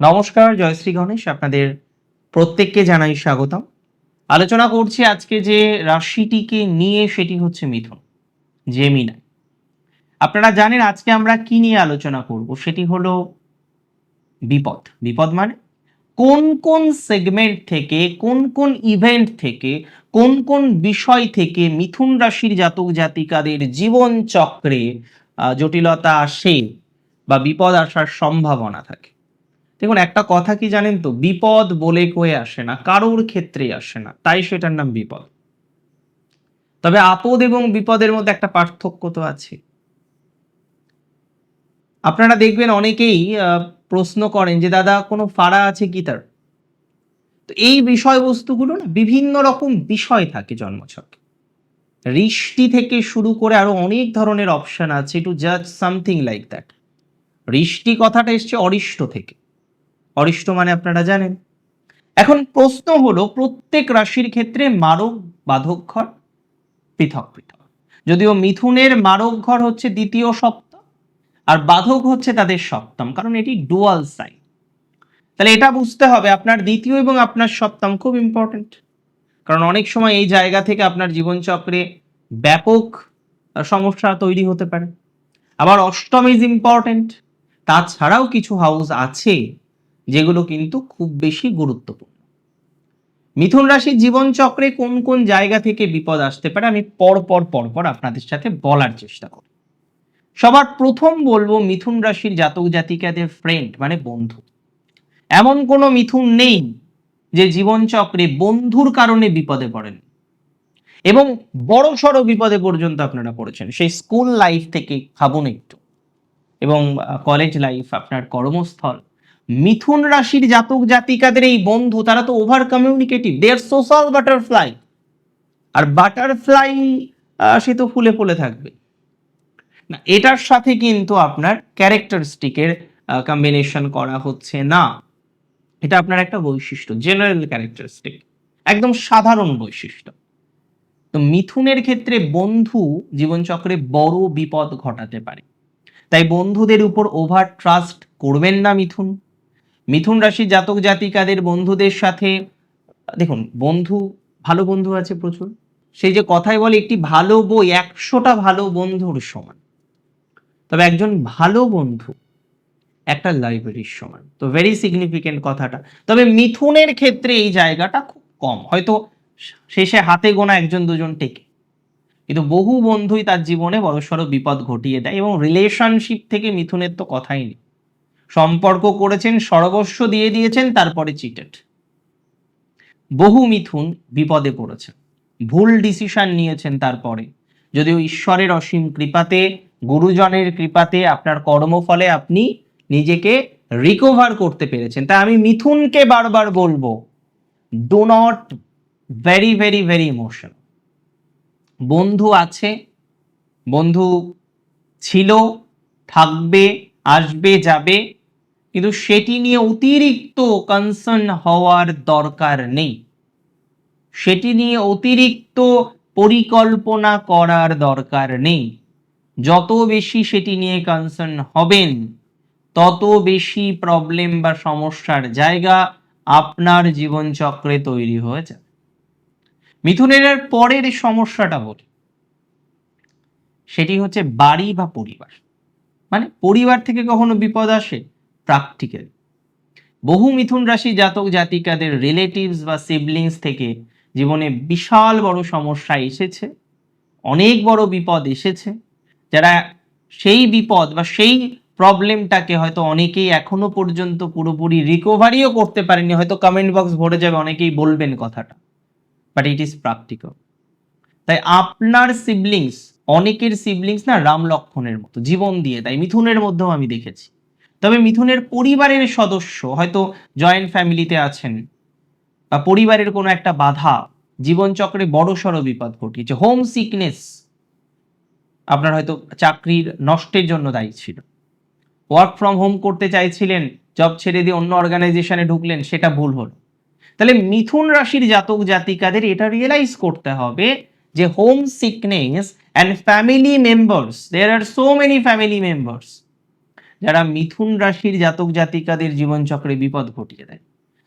নমস্কার জয়শ্রী গণেশ। আপনাদের প্রত্যেককে জানাই স্বাগতম। আলোচনা করছি আজকে যে রাশিটিকে নিয়ে, সেটি হচ্ছে মিথুন জেমিনা আপনারা জানেন আজকে আমরা কি নিয়ে আলোচনা করব, সেটি হলো বিপদ। বিপদ মানে কোন কোন সেগমেন্ট থেকে, কোন কোন ইভেন্ট থেকে, কোন কোন বিষয় থেকে মিথুন রাশির জাতক জাতিকাদের জীবন চক্রে জটিলতা আসে বা বিপদ আসার সম্ভাবনা থাকে। দেখুন, একটা কথা কি জানেন তো? বিপদ বলে কয়ে আসে না, কারোর ক্ষেত্রে আসে না, তাই সেটার নাম বিপদ। তবে আপদ এবং বিপদের মধ্যে একটা পার্থক্য তো আছে। আপনারা দেখবেন অনেকেই প্রশ্ন করেন যে, দাদা, কোনো ফাড়া আছে কি তার? তো এই বিষয়বস্তুগুলো না, বিভিন্ন রকম বিষয় থাকে জন্মছক। ঋষ্টি থেকে শুরু করে আরও অনেক ধরনের অপশন আছে টু জাজ সামথিং লাইক দ্যাট ঋষ্টি কথাটা এসছে অরিষ্ট থেকে। অরিষ্ট মানে আপনারা জানেন। এখন প্রশ্ন হলো, প্রত্যেক রাশির ক্ষেত্রে মারক বাধক ঘর পৃথক পৃথক। যদিও মিথুনের মারক ঘর হচ্ছে দ্বিতীয় সপ্তম, আর বাধক হচ্ছে তাদের সপ্তম, কারণ এটি ডুয়াল সাইন তাহলে এটা বুঝতে হবে, আপনার দ্বিতীয় এবং আপনার সপ্তম খুব ইম্পর্টেন্ট কারণ অনেক সময় এই জায়গা থেকে আপনার জীবনচক্রে ব্যাপক সমস্যা তৈরি হতে পারে। আবার অষ্টম ইজ ইম্পর্টেন্ট তাছাড়াও কিছু হাউস আছে যেগুলো কিন্তু খুব বেশি গুরুত্বপূর্ণ। মিথুন রাশির জীবনচক্রে কোন কোন জায়গা থেকে বিপদ আসতে পারে, আমি পর পর পর পর আপনাদের সাথে বলার চেষ্টা করি সবার প্রথম বলব মিথুন রাশির জাতক জাতিকাদের ফ্রেন্ড মানে বন্ধু। এমন কোনো মিথুন নেই যে জীবনচক্রে বন্ধুর কারণে বিপদে পড়েন। এবং বড় সড়ো বিপদে পর্যন্ত আপনারা পড়েছেন। সেই স্কুল লাইফ থেকে ভাবুন একটু। এবং কলেজ লাইফ আপনার কর্মস্থল। মিথুন রাশির জাতক জাতিকাদের এই বন্ধু, তারা তো over communicative they are social butterfly R butterfly সে তো ফুলে ফুলে থাকবে। না, এটার সাথে কিন্তু আপনার ক্যারেক্টারিস্টিকের কম্বিনেশন করা হচ্ছে না। এটা আপনার একটা বৈশিষ্ট্য জেনারেল ক্যারেক্টারিস্টিক একদম সাধারণ বৈশিষ্ট্য। তো মিথুনের ক্ষেত্রে বন্ধু জীবনচক্রে বড় বিপদ ঘটাতে পারে। তাই বন্ধুদের উপর ওভার ট্রাস্ট করবেন না মিথুন। মিথুন রাশি জাতক জাতিকাদের বন্ধুদের সাথে, দেখুন, বন্ধু, ভালো বন্ধু আছে প্রচুর। সেই যে কথায় বলে, একটি ভালো বই একশোটা ভালো বন্ধুর সমান। তবে একজন ভালো বন্ধু একটা লাইব্রেরির সমান। তো ভেরি সিগনিফিকেন্ট কথাটা। তবে মিথুনের ক্ষেত্রে এই জায়গাটা খুব কম। হয়তো শেষে হাতে গোনা একজন দুজন টেকে। কিন্তু বহু বন্ধুই তার জীবনে বড়সড় বিপদ ঘটিয়ে দেয় এবং রিলেশনশিপ থেকে মিথুনের তো কথাই নেই। সম্পর্ক করেছেন সর্বস্ব দিয়ে দিয়েছেন, তারপরে চিটেড বহু মিথুন বিপদে পড়েছেন ভুল ডিসিশন নিয়েছেন তারপরে। যদিও ঈশ্বরের অসীম কৃপাতে, গুরুজনের কৃপাতে, আপনার কর্মফলে আপনি নিজেকে রিকভার করতে পেরেছেন। তাই আমি মিথুনকে বারবার বলব do not very very very emotion বন্ধু আছে, বন্ধু ছিল, থাকবে, আসবে, যাবে কিন্তু সেটি নিয়ে অতিরিক্ত কনসার্ন হওয়ার দরকার নেই। সেটি নিয়ে অতিরিক্ত পরিকল্পনা করার দরকার নেই। যত বেশি সেটি নিয়ে কনসার্ন হবেন, তত বেশি প্রবলেম বা সমস্যার জায়গা আপনার জীবনচক্রে তৈরি হয়ে যাবে। মিথুনের পরের সমস্যাটা বলি। সেটি হচ্ছে বাড়ি বা পরিবার। মানে পরিবার থেকে কখনো বিপদ আসে? প্র্যাকটিক্যাল বহু মিথুন রাশি জাতক জাতিকাদের রিলেটিভস বা সিবলিংস থেকে জীবনে বিশাল বড় সমস্যা এসেছে, অনেক বড় বিপদ এসেছে, যারা সেই বিপদ বা সেই প্রবলেমটাকে হয়তো অনেকেই এখনও পর্যন্ত পুরোপুরি রিকভারিও করতে পারেনি, হয়তো কমেন্ট বক্স ভরে যাবে, অনেকেই বলবেন কথাটা বাট ইট ইজ প্র্যাকটিক্যাল তাই আপনার সিবলিংস অনেকের সিবলিংস না রাম লক্ষণের মতো, জীবন দিয়ে, তাই মিথুনের মধ্যেও আমি দেখেছি। তবে মিথুনের পরিবারের সদস্য হয়তো জয়েন্ট ফ্যামিলিতে আছেন বা পরিবারের কোনো একটা বাধা, জীবনচক্রে বড় সড় বিপদ ঘটিয়েছে হোম সিকনেস আপনার হয়তো চাকরির নষ্টের জন্য দায়ী ছিল। ওয়ার্ক ফ্রম হোম করতে চাইছিলেন জব ছেড়ে দিয়ে অন্য অর্গানাইজেশনে ঢুকলেন, সেটা ভুল হলো। তাহলে মিথুন রাশির জাতক জাতিকাদের এটা রিয়েলাইজ করতে হবে যে home sickness and family members there are so many family members যারা মিথুন রাশির জাতক জাতিকাদের জীবনচক্রে বিপদ ঘটিয়ে দেয়।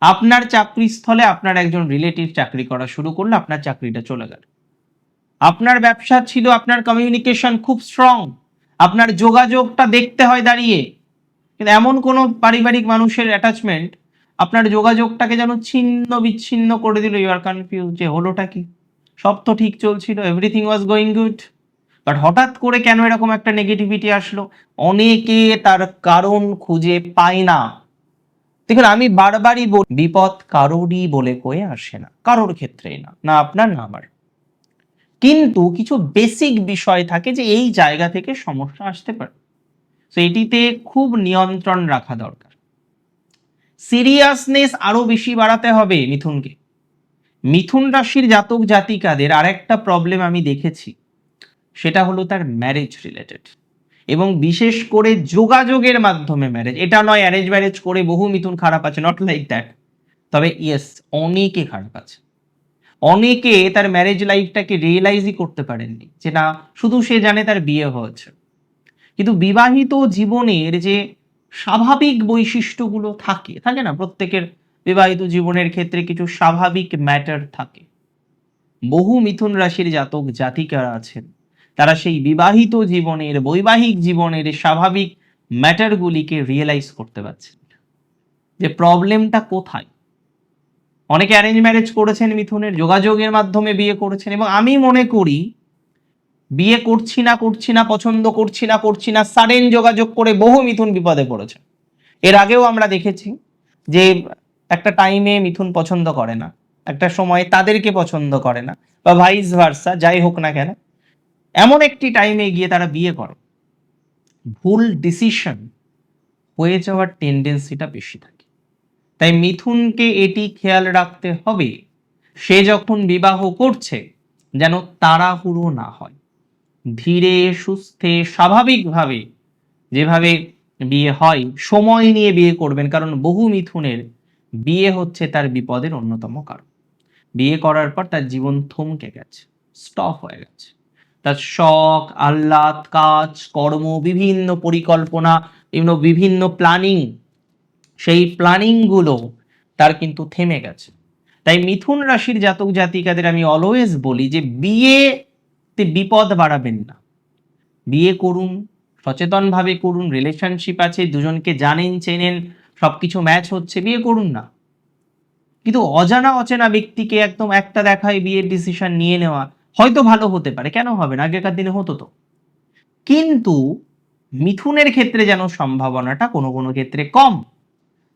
আপনার চাকরির স্থলে আপনার একজন রিলেটিভ চাকরি করা শুরু করল আপনার চাকরিটা চলে গেল। আপনার ব্যবসা ছিল, আপনার কমিউনিকেশন খুব স্ট্রং আপনার যোগাযোগটা দেখতে হয় দাঁড়িয়ে। কিন্তু এমন কোনো পারিবারিক মানুষের অ্যাটাচমেন্ট আপনার যোগাযোগটাকে যেন ছিন্ন বিচ্ছিন্ন করে দিল। ইউ আর কনফিউজ যে হলোটা কি? সব তো ঠিক চলছিল everything was going good but হঠাৎ করে কেন এরকম একটা নেগেটিভিটি আসলো? অনেকে তার কারণ খুঁজে পায় না। দেখুন, আমি বারবারই বল, বিপদ কারোরই বলে কয়ে আসে না, কারোর ক্ষেত্রেই না না আপনার, না আমার। কিন্তু কিছু বেসিক বিষয় থাকে যে এই জায়গা থেকে সমস্যা আসতে পারে। তো এটিতে খুব নিয়ন্ত্রণ রাখা দরকার। সিরিয়াসনেস আরও বেশি বাড়াতে হবে মিথুনকে। মিথুন রাশির জাতক জাতিকাদের আরেকটা প্রবলেম আমি দেখেছি। সেটা হলো তার ম্যারেজ রিলেটেড এবং বিশেষ করে যোগাযোগের মাধ্যমে ম্যারেজ এটা নয় অ্যারেঞ্জ ম্যারেজ করে বহু মিথুন খারাপ আছে নট লাইক দ্যাট তবে ইয়েস অনেকে খারাপ আছে। অনেকে তার ম্যারেজ লাইফটাকে রিয়েলাইজই করতে পারেননি যে না, শুধু সে জানে তার বিয়ে হয়েছে। কিন্তু বিবাহিত জীবনের যে স্বাভাবিক বৈশিষ্ট্যগুলো থাকে থাকে না? প্রত্যেকের বিবাহিত জীবনের ক্ষেত্রে কিছু স্বাভাবিক ম্যাটার থাকে। বহু মিথুন রাশির জাতক, জাতিকারা আছেন। তারা সেই বিবাহিত জীবনের, বৈবাহিক জীবনের স্বাভাবিক ম্যাটারগুলিকে রিয়েলাইজ করতে পারছে। যে প্রবলেমটা কোথায়? অনেকে অ্যারেঞ্জ ম্যারেজ করেছেন মিথুনের, যোগাযোগের মাধ্যমে বিয়ে করেছেন এবং আমি মনে করি, বিয়ে করছি না করছি না, পছন্দ করছি না করছি না সাডেন যোগাযোগ করে বহু মিথুন বিপদে পড়েছে। এর আগেও আমরা দেখেছি যে একটা টাইমে মিথুন পছন্দ করে না, একটা সময়ে তাদেরকে পছন্দ করে না, বা ভাইস ভার্সা যাই হোক না কেন এমন একটি টাইমে গিয়ে তারা বিয়ে করে। ভুল ডিসিশন হয়ে যাওয়ার টেন্ডেন্সিটা বেশি থাকে। তাই মিথুনকে এটি খেয়াল রাখতে হবে, সে যখন বিবাহ করছে, যেন তাড়াহুড়ো না হয়। ধীরে, সুস্থে, স্বাভাবিকভাবে যেভাবে বিয়ে হয়, সময় নিয়ে বিয়ে করবেন, কারণ বহু মিথুনের বিয়ে হচ্ছে তার বিপদের অন্যতম কারণ। বিয়ে করার পর তার জীবন থমকে গেছে স্টপ হয়ে গেছে। তার শখ, আহ্লাদ, কাজ, কর্ম, বিভিন্ন পরিকল্পনা, বিভিন্ন বিভিন্ন প্ল্যানিং সেই প্ল্যানিংগুলো তার কিন্তু থেমে গেছে। তাই মিথুন রাশির জাতক জাতিকাদের আমি অলওয়েজ বলি যে বিয়েতে বিপদ বাড়াবেন না। বিয়ে করুন, সচেতনভাবে করুন রিলেশনশিপ আছে, দুজনকে জানেন, চেনেন, সবকিছু ম্যাচ হচ্ছে, বিয়ে করুন না। কিন্তু অজানা অচেনা ব্যক্তিকে একদম একটা দেখায় বিয়ের ডিসিশন নিয়ে নেওয়া হয়তো ভালো হতে পারে। কেন হবে না? আগেকার দিনে হতো তো। কিন্তু মিথুনের ক্ষেত্রে যেন সম্ভাবনাটা কোনো কোনো ক্ষেত্রে কম।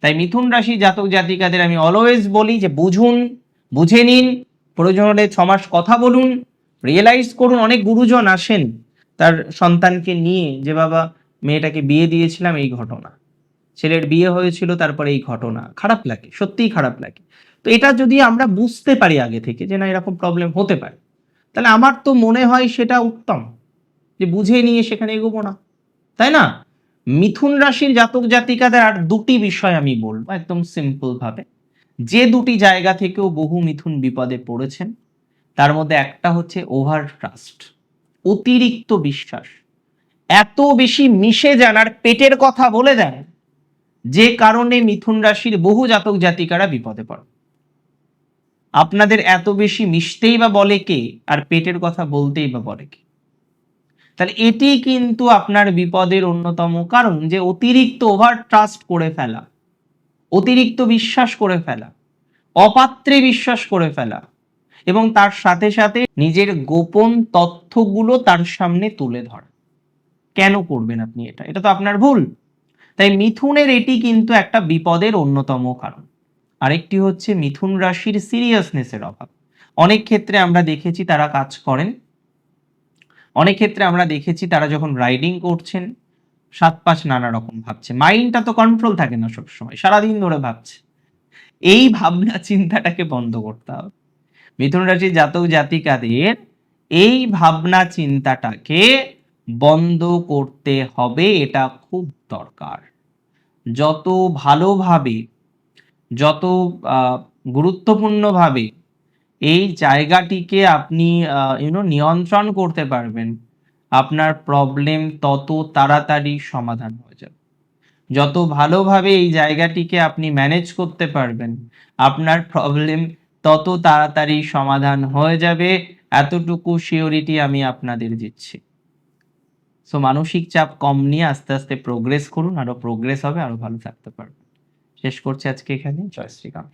তাই মিথুন রাশি জাতক জাতিকাদের আমি অলওয়েজ বলি যে বুঝুন, বুঝে নিন, প্রয়োজন হলে ছ মাস কথা বলুন রিয়েলাইজ করুন, অনেক গুরুজন আসেন তার সন্তানকে নিয়ে যে বাবা, মেয়েটাকে বিয়ে দিয়েছিলাম, এই ঘটনা। ছেলের বিয়ে হয়েছিল, তারপরে এই ঘটনা। খারাপ লাগে, সত্যিই খারাপ লাগে। তো এটা যদি আমরা বুঝতে পারি আগে থেকে যে না, এরকম প্রবলেম হতে পারে। তাহলে আমার তো মনে হয় সেটা উত্তম, যে বুঝে নিয়ে সেখানে এগোবো না, তাই না? মিথুন রাশির জাতক জাতিকাদের আর দুটি বিষয় আমি বলব একদম সিম্পল ভাবে। যে দুটি জায়গা থেকেও বহু মিথুন বিপদে পড়েছেন, তার মধ্যে একটা হচ্ছে ওভার ট্রাস্ট অতিরিক্ত বিশ্বাস। এত বেশি মিশে যান আর পেটের কথা বলে দেন, যে কারণে মিথুন রাশির বহু জাতক জাতিকারা বিপদে পড়ে আপনাদের এত বেশি মিশতেই বা বলে কে? আর পেটের কথা বলতেই বা বলে কে? তাহলে এটি কিন্তু আপনার বিপদের অন্যতম কারণ যে অতিরিক্ত ওভার ট্রাস্ট করে ফেলা, অতিরিক্ত বিশ্বাস করে ফেলা, অপাত্রে বিশ্বাস করে ফেলা এবং তার সাথে সাথে নিজের গোপন তথ্যগুলো তার সামনে তুলে ধরা। কেন করবেন আপনি এটা? এটা তো আপনার ভুল। তাই মিথুনের এটি কিন্তু একটা বিপদের অন্যতম কারণ। আরেকটি হচ্ছে মিথুন রাশির সিরিয়াসনেসের অভাব। অনেক ক্ষেত্রে আমরা দেখেছি তারা কাজ করেন। অনেক ক্ষেত্রে আমরা দেখেছি তারা যখন রাইডিং করছেন, সাত পাঁচ নানা রকম ভাবছে। মাইন্ডটা তো কন্ট্রোল থাকে না সবসময়, সারাদিন ধরে ভাবছে। এই ভাবনা চিন্তাটাকে বন্ধ করতে হবে। মিথুন রাশির জাতক জাতিকাদের এই ভাবনা চিন্তাটাকে বন্ধ করতে হবে, এটা খুব দরকার। যত ভালোভাবে যত গুরুত্বপূর্ণভাবে এই জায়গাটিকে আপনি ইউনো নিয়ন্ত্রণ করতে পারবেন, আপনার প্রবলেম তত তাড়াতাড়ি সমাধান হয়ে যাবে। যত ভালোভাবে এই জায়গাটিকে আপনি ম্যানেজ করতে পারবেন, আপনার প্রবলেম তত তাড়াতাড়ি সমাধান হয়ে যাবে, এতটুকু শিওরিটি আমি আপনাদের দিচ্ছি। সো মানসিক চাপ কম নিয়ে আস্তে আস্তে প্রোগ্রেস করুন, আরও প্রোগ্রেস হবে, আরও ভালো থাকতে পারবেন। শেষ করছি আজকে এখানে। জয় শ্রীরাম